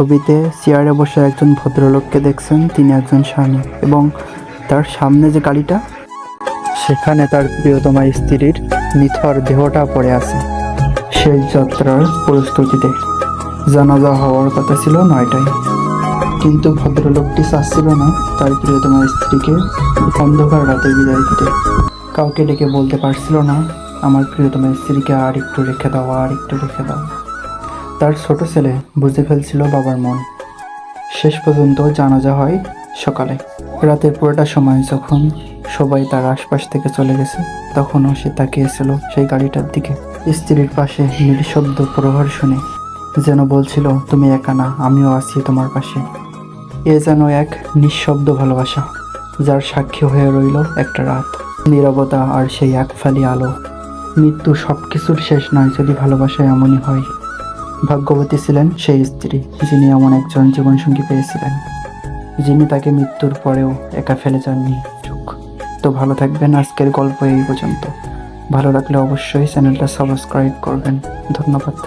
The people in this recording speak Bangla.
ছবিতে চেয়ারে বসে একজন ভদ্রলোককে দেখছেন, তিনি একজন স্বামী এবং তার সামনে যে গাড়িটা, সেখানে তার প্রিয়তমা স্ত্রীর নিথর দেহটা পড়ে আছে। শেষ যাত্রার প্রস্তুতিতে জানাজা হওয়ার কথা ছিল নয়টায়। কিন্তু ভদ্রলোকটি চাচ্ছিল না তার প্রিয়তমা স্ত্রীকে অন্ধকার রাতে বিদায় দিতে। কাউকে ডেকে বলতে পারছিল না, আমার প্রিয়তমা স্ত্রীকে আর একটু রেখে দাও, আর একটু রেখে দাও। তার ছোট ছেলে বুঝে ফেলছিল বাবার মন। শেষ পর্যন্ত জানাজা হয় সকালে। রাতের পুরোটা সময় যখন সবাই তার আশপাশ থেকে চলে গেছে, তখনও সে তাকিয়েছিল সেই গাড়িটার দিকে। স্ত্রীর পাশে নিঃশব্দ প্রহার শুনে যেন বলছিল, তুমি একা না, আমিও আছি তোমার পাশে। এ যেন এক নিঃশব্দ ভালোবাসা, যার সাক্ষী হয়ে রইল একটা রাত। নীরবতা আর সেই এক ফালি আলো। মৃত্যু সব কিছুর শেষ নয় যদি ভালোবাসা এমনই হয়। ভাগ্যবতী ছিলেন সেই স্ত্রী, যিনি এমন একজন জীবনসঙ্গী পেয়েছিলেন, যিনি তাকে মৃত্যুর পরেও একা ফেলে যাননি। চোখ তো ভালো থাকবেন, আজকের গল্প এই পর্যন্ত। ভালো লাগলে অবশ্যই চ্যানেলটা সাবস্ক্রাইব করবেন। ধন্যবাদ।